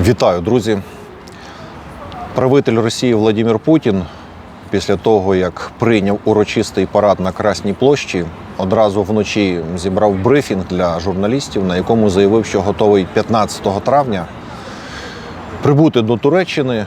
Вітаю, друзі. Правитель Росії Владимир Путін після того, як прийняв урочистий парад на Красній площі, одразу вночі зібрав брифінг для журналістів, на якому заявив, що готовий 15 травня прибути до Туреччини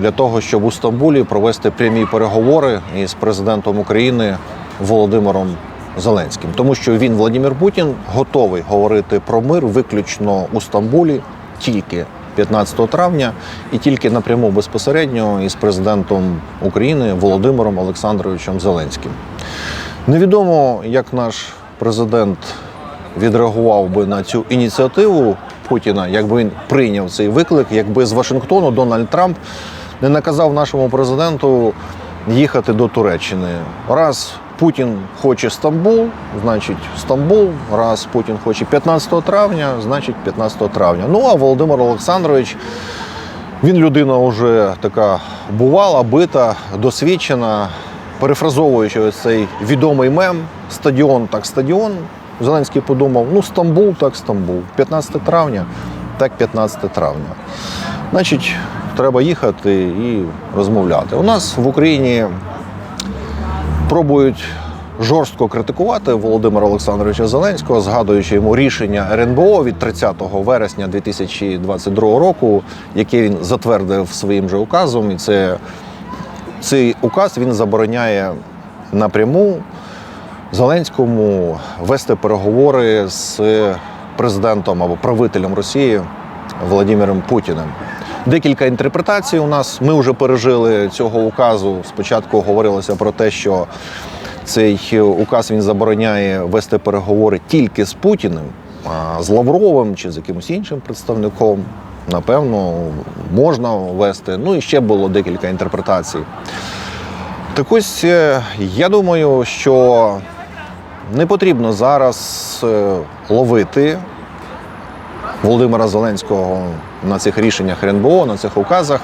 для того, щоб у Стамбулі провести прямі переговори із президентом України Володимиром Зеленським, тому що він, Владимир Путін, готовий говорити про мир виключно у Стамбулі тільки 15 травня і тільки напряму безпосередньо із президентом України Володимиром Олександровичем Зеленським. Невідомо, як наш президент відреагував би на цю ініціативу Путіна, якби він прийняв цей виклик, якби з Вашингтону Дональд Трамп не наказав нашому президенту їхати до Туреччини. Раз Путін хоче Стамбул, значить Стамбул. Раз Путін хоче 15 травня, значить 15 травня. Ну а Володимир Олександрович. Він людина вже така бувала, бита, досвідчена, перефразовуючи ось цей відомий мем стадіон так стадіон. Зеленський подумав: ну Стамбул, так Стамбул. 15 травня, так 15 травня. Значить, треба їхати і розмовляти. У нас в Україні пробують жорстко критикувати Володимира Олександровича Зеленського, згадуючи йому рішення РНБО від 30 вересня 2022 року, яке він затвердив своїм же указом. І це цей указ він забороняє напряму Зеленському вести переговори з президентом або правителем Росії Володимиром Путіним. Декілька інтерпретацій у нас. Ми вже пережили цього указу. Спочатку говорилося про те, що цей указ він забороняє вести переговори тільки з Путіним, а з Лавровим чи з якимось іншим представником. Напевно, можна вести. Ну і ще було декілька інтерпретацій. Так ось е, я думаю, що не потрібно зараз е, ловити Володимира Зеленського на цих рішеннях РНБО, на цих указах.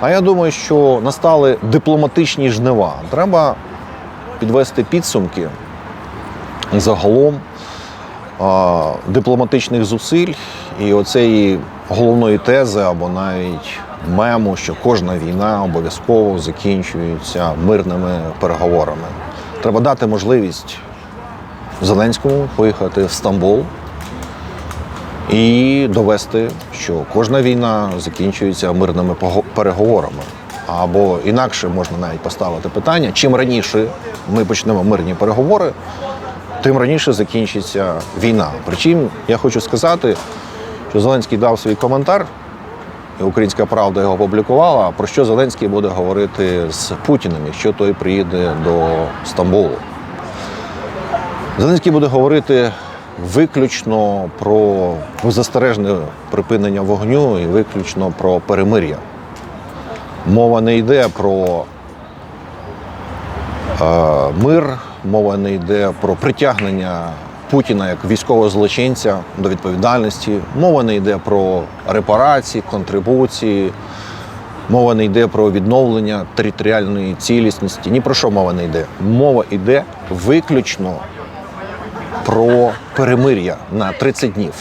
А я думаю, що настали дипломатичні жнива. Треба підвести підсумки загалом а, дипломатичних зусиль і оцеї головної тези або навіть мему, що кожна війна обов'язково закінчується мирними переговорами. Треба дати можливість Зеленському поїхати в Стамбул і довести, що кожна війна закінчується мирними переговорами. Або інакше можна навіть поставити питання: чим раніше ми почнемо мирні переговори, тим раніше закінчиться війна. Причому я хочу сказати, що Зеленський дав свій коментар, і Українська Правда його опублікувала, про що Зеленський буде говорити з Путіним, якщо той приїде до Стамбулу. Зеленський буде говорити виключно про застережне припинення вогню і виключно про перемир'я. Мова не йде про е, мир, мова не йде про притягнення Путіна як військового злочинця до відповідальності. Мова не йде про репарації, контрибуції. Мова не йде про відновлення територіальної цілісності. Ні про що мова не йде. Мова йде виключно про перемир'я на 30 днів.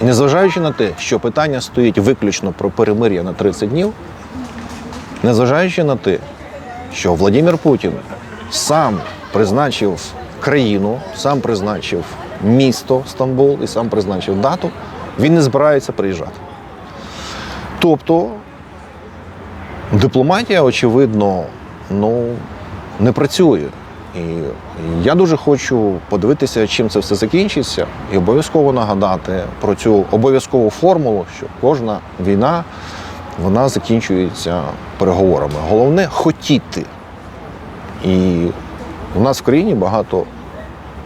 Незважаючи на те, що питання стоїть виключно про перемир'я на 30 днів, незважаючи на те, що Владимир Путін сам призначив країну, сам призначив місто Стамбул і сам призначив дату, він не збирається приїжджати. Тобто дипломатія, очевидно, ну, не працює. І я дуже хочу подивитися, чим це все закінчиться, і обов'язково нагадати про цю обов'язкову формулу, що кожна війна вона закінчується переговорами. Головне хотіти. І у нас в країні багато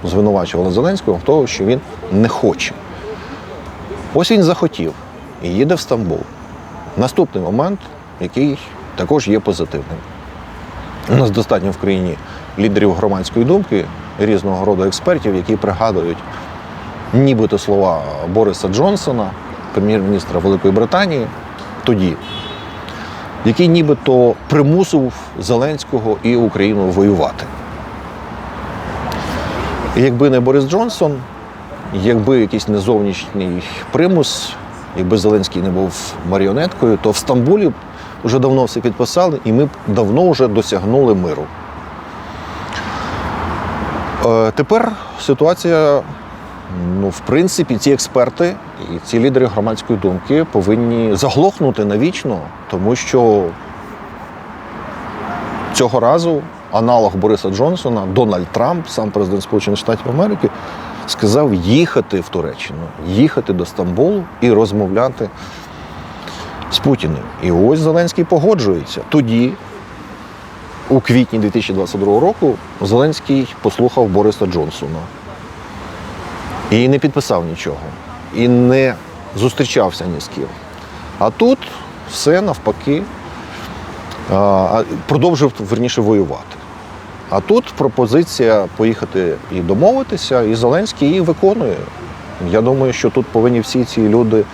звинувачували Зеленського в тому, що він не хоче. Ось він захотів і їде в Стамбул. Наступний момент, який також є позитивним. У нас достатньо в країні лідерів громадської думки, різного роду експертів, які пригадують нібито слова Бориса Джонсона, прем'єр-міністра Великої Британії, тоді, який нібито примусив Зеленського і Україну воювати. І якби не Борис Джонсон, якби якийсь не зовнішній примус, якби Зеленський не був маріонеткою, то в Стамбулі вже давно все підписали, і ми б давно вже досягнули миру. Е, Тепер ситуація, ну, в принципі, ці експерти і ці лідери громадської думки повинні заглохнути навічно, тому що цього разу аналог Бориса Джонсона, Дональд Трамп, сам президент Сполучених Штатів Америки, сказав їхати в Туреччину, їхати до Стамбулу і розмовляти з Путіним. І ось Зеленський погоджується. Тоді, у квітні 2022 року, Зеленський послухав Бориса Джонсона і не підписав нічого, і не зустрічався ні з ким. А тут все навпаки продовжив верніше воювати. А тут пропозиція поїхати і домовитися, і Зеленський її виконує. Я думаю, що тут повинні всі ці люди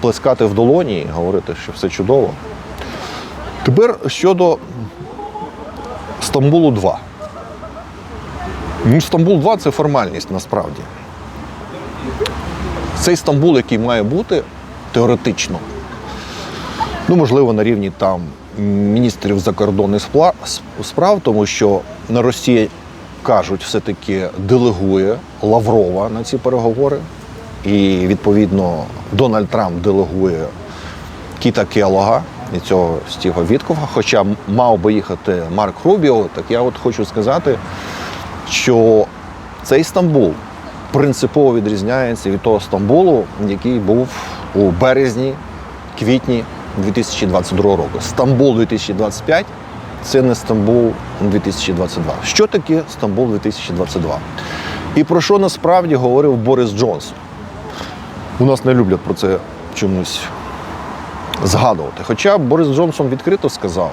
плескати в долоні і говорити, що все чудово. Тепер щодо Стамбулу 2. Ну, Стамбул 2 це формальність насправді. Цей Стамбул, який має бути теоретично, ну, можливо, на рівні там міністрів закордонних справ, тому що на Росії кажуть, все-таки делегує Лаврова на ці переговори. І відповідно Дональд Трамп делегує Кіта Келога і цього Стіга Віткова. Хоча мав би їхати Марк Рубіо, так я от хочу сказати, що цей Стамбул принципово відрізняється від того Стамбулу, який був у березні, квітні 2022 року. Стамбул 2025 це не Стамбул 2022. Що таке Стамбул 2022? І про що насправді говорив Борис Джонсон? У нас не люблять про це чомусь згадувати. Хоча Борис Джонсон відкрито сказав,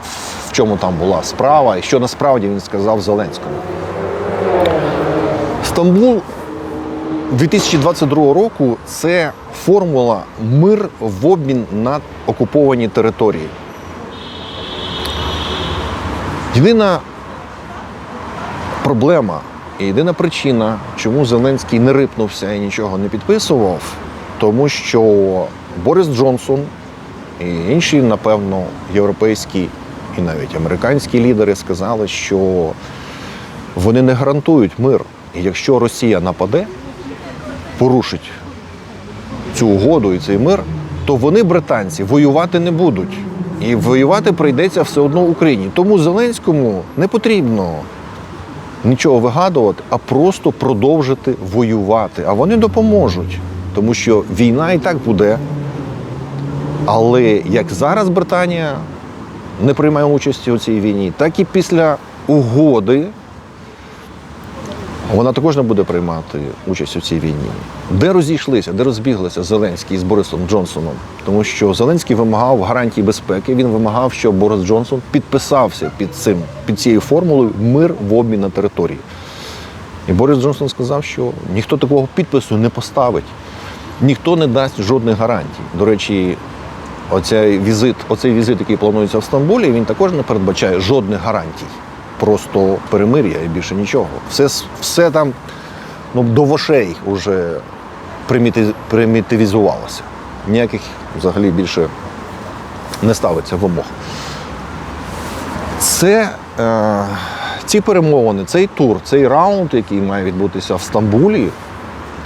в чому там була справа, і що насправді він сказав Зеленському. Стамбул 2022 року це формула мир в обмін на окуповані території. Єдина проблема і єдина причина, чому Зеленський не рипнувся і нічого не підписував, тому що Борис Джонсон і інші, напевно, європейські і навіть американські лідери сказали, що вони не гарантують мир. І якщо Росія нападе, порушить цю угоду і цей мир, то вони, британці, воювати не будуть. І воювати прийдеться все одно Україні. Тому Зеленському не потрібно нічого вигадувати, а просто продовжити воювати. А вони допоможуть, тому що війна і так буде. Але як зараз Британія не приймає участі у цій війні, так і після угоди вона також не буде приймати участь у цій війні. Де розійшлися, де розбіглися Зеленський з Борисом Джонсоном? Тому що Зеленський вимагав гарантій безпеки. Він вимагав, щоб Борис Джонсон підписався під цим, під цією формулою мир в обмін на території. І Борис Джонсон сказав, що ніхто такого підпису не поставить, ніхто не дасть жодних гарантій. До речі, оцей візит, оцей візит, який планується в Стамбулі, він також не передбачає жодних гарантій. Просто перемир'я і більше нічого. Все, все там ну, до вошей вже приміти- примітивізувалося. Ніяких взагалі більше не ставиться вимог. Це е, ці перемовини, цей тур, цей раунд, який має відбутися в Стамбулі,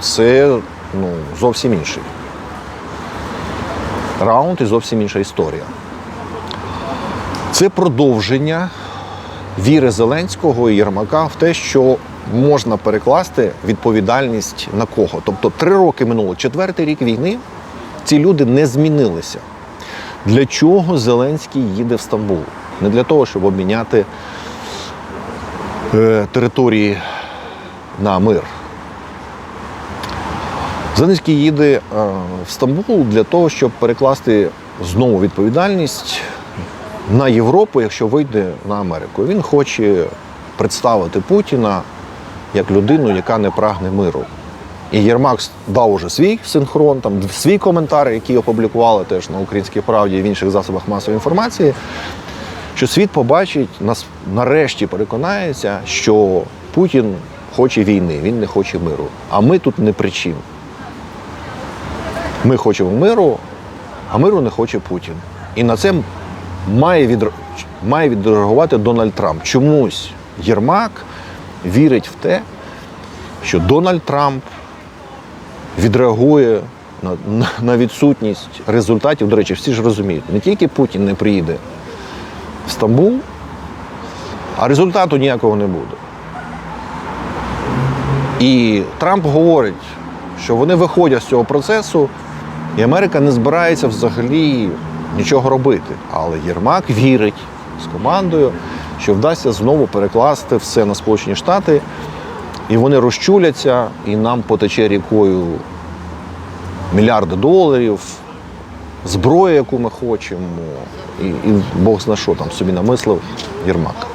це ну, зовсім інший. Раунд і зовсім інша історія. Це продовження віри Зеленського і Єрмака в те, що можна перекласти відповідальність на кого. Тобто три роки минуло, четвертий рік війни, ці люди не змінилися. Для чого Зеленський їде в Стамбул? Не для того, щоб обміняти е, території на мир. Зеленський їде е, в Стамбул для того, щоб перекласти знову відповідальність на Європу, якщо вийде на Америку. Він хоче представити Путіна як людину, яка не прагне миру. І Єрмак дав уже свій синхрон, там свій коментар, який опублікували теж на Українській правді і в інших засобах масової інформації, що світ побачить, нас нарешті переконається, що Путін хоче війни, він не хоче миру. А ми тут не при чим. Ми хочемо миру, а миру не хоче Путін. І на це має, відр... має відреагувати Дональд Трамп. Чомусь Єрмак вірить в те, що Дональд Трамп відреагує на, на, на відсутність результатів. До речі, всі ж розуміють, не тільки Путін не приїде в Стамбул, а результату ніякого не буде. І Трамп говорить, що вони виходять з цього процесу, і Америка не збирається взагалі нічого робити. Але Єрмак вірить з командою, що вдасться знову перекласти все на Сполучені Штати, і вони розчуляться, і нам потече рікою мільярди доларів, зброя, яку ми хочемо, і, і Бог зна що там собі намислив Єрмак.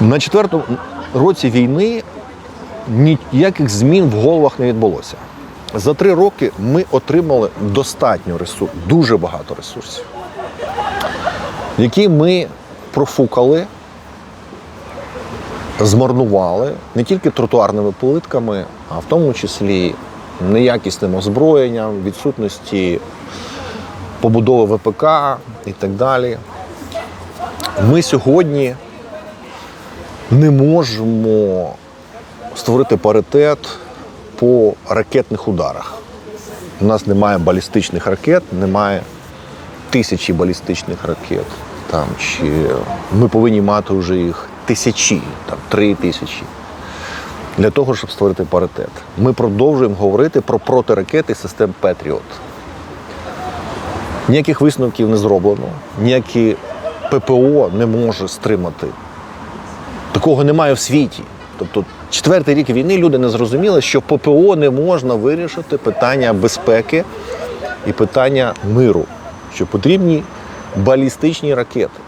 На четвертому році війни ніяких змін в головах не відбулося. За три роки ми отримали достатньо ресурсів, дуже багато ресурсів, які ми профукали, змарнували не тільки тротуарними плитками, а в тому числі неякісним озброєнням, відсутності побудови ВПК і так далі. Ми сьогодні не можемо створити паритет по ракетних ударах. У нас немає балістичних ракет, немає тисячі балістичних ракет. Там, чи ми повинні мати вже їх тисячі, там, три тисячі. Для того, щоб створити паритет. Ми продовжуємо говорити про протиракети систем Петріот. Ніяких висновків не зроблено, ніякі ППО не може стримати Такого немає в світі. Тобто, четвертий рік війни люди не зрозуміли, що ППО не можна вирішити питання безпеки і питання миру, що потрібні балістичні ракети.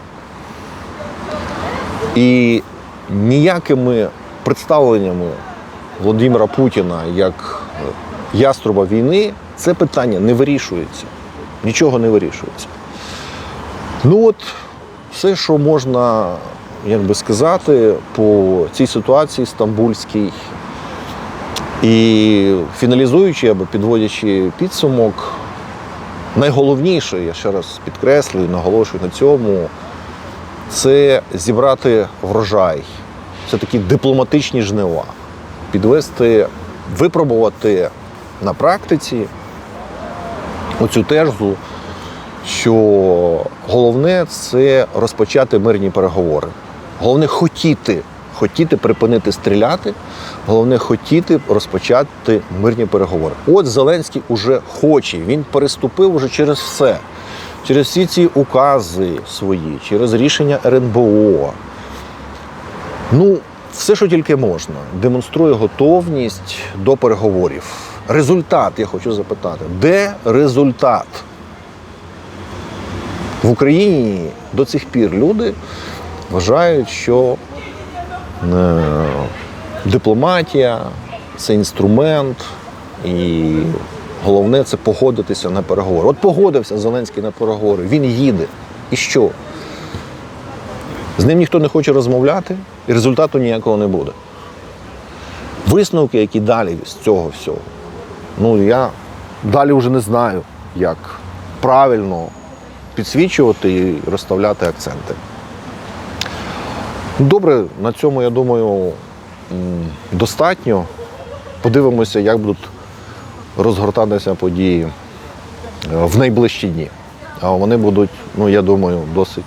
І ніякими представленнями Володимира Путіна як яструба війни це питання не вирішується. Нічого не вирішується. Ну от, все, що можна як би сказати, по цій ситуації стамбульській. І фіналізуючи або підводячи підсумок, найголовніше, я ще раз підкреслюю, наголошую на цьому, це зібрати врожай. Це такі дипломатичні жнива. Підвести, випробувати на практиці оцю тезу, що головне це розпочати мирні переговори. Головне хотіти, хотіти припинити стріляти, головне хотіти розпочати мирні переговори. От Зеленський уже хоче, він переступив уже через все, через всі ці укази свої, через рішення РНБО. Ну, все, що тільки можна, демонструє готовність до переговорів. Результат, я хочу запитати, де результат? В Україні до цих пір люди вважають, що е, дипломатія це інструмент, і головне це погодитися на переговори. От погодився Зеленський на переговори, він їде. І що? З ним ніхто не хоче розмовляти, і результату ніякого не буде. Висновки, які далі з цього всього, ну я далі вже не знаю, як правильно підсвічувати і розставляти акценти. Добре, на цьому, я думаю, достатньо. Подивимося, як будуть розгортатися події е, в найближчі дні. А вони будуть, ну я думаю, досить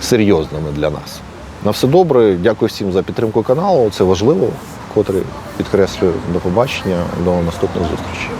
серйозними для нас. На все добре, дякую всім за підтримку каналу. Це важливо, котрий підкреслюю. До побачення, до наступних зустрічей.